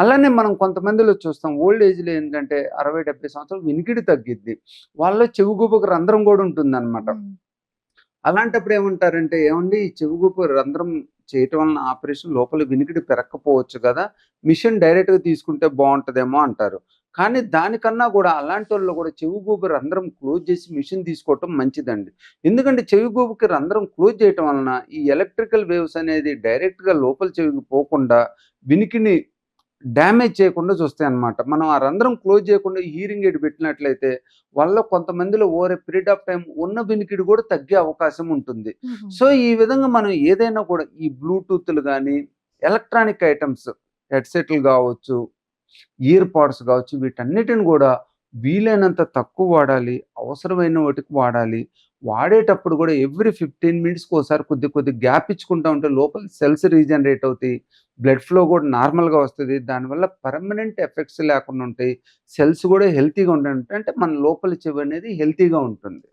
అలానే మనం కొంతమందిలో చూస్తాం ఓల్డ్ ఏజ్లో ఏంటంటే అరవై డెబ్బై సంవత్సరాలు వినికిడి తగ్గిద్ది. వాళ్ళలో చెవిగూపుకు రంధ్రం కూడా ఉంటుందన్నమాట. ఉమ్. అలాంటప్పుడు ఏమంటారంటే ఏమండి ఈ చెవిగూపు రంధ్రం చేయటం వలన ఆపరేషన్ లోపల వినికిడి పెరగకపోవచ్చు కదా మిషన్ డైరెక్ట్గా తీసుకుంటే బాగుంటుందేమో అంటారు. కానీ దానికన్నా కూడా అలాంటి వాళ్ళు కూడా చెవిగూపు రంధ్రం క్లోజ్ చేసి మిషన్ తీసుకోవటం మంచిదండి. ఎందుకంటే చెవిగూపుకి రంధ్రం క్లోజ్ చేయటం వలన ఈ ఎలక్ట్రికల్ వేవ్స్ అనేది డైరెక్ట్గా లోపల చెవికి పోకుండా వినికిని డ్యామేజ్ చేయకుండా చూస్తాయి అన్నమాట మనం ఆ రంధ్రం క్లోజ్ చేయకుండా హీరింగ్ ఎయిడ్ పెట్టినట్లయితే వల్ల కొంతమందిలో ఓవర్ పీరియడ్ ఆఫ్ టైం ఉన్న వినికిడి కూడా తగ్గే అవకాశం ఉంటుంది. సో ఈ విధంగా మనం ఏదైనా కూడా ఈ బ్లూటూత్లు కానీ ఎలక్ట్రానిక్ ఐటమ్స్ హెడ్సెట్లు కావచ్చు ఇయర్ పాడ్స్ కావచ్చు వీటన్నిటిని కూడా వీలైనంత తక్కువ వాడాలి అవసరమైన వాటికి వాడాలి వాడేటప్పుడు కూడా ఎవ్రీ ఫిఫ్టీన్ మినిట్స్కి ఒకసారి కొద్ది కొద్ది గ్యాప్ ఇచ్చుకుంటూ ఉంటే లోపల సెల్స్ రీజనరేట్ అవుతాయి. బ్లడ్ ఫ్లో కూడా నార్మల్గా వస్తుంది. దానివల్ల పర్మనెంట్ ఎఫెక్ట్స్ లేకుండా ఉంటాయి. సెల్స్ కూడా హెల్తీగా ఉంటాయి. అంటే మన లోపల చెవి అనేది హెల్తీగా ఉంటుంది.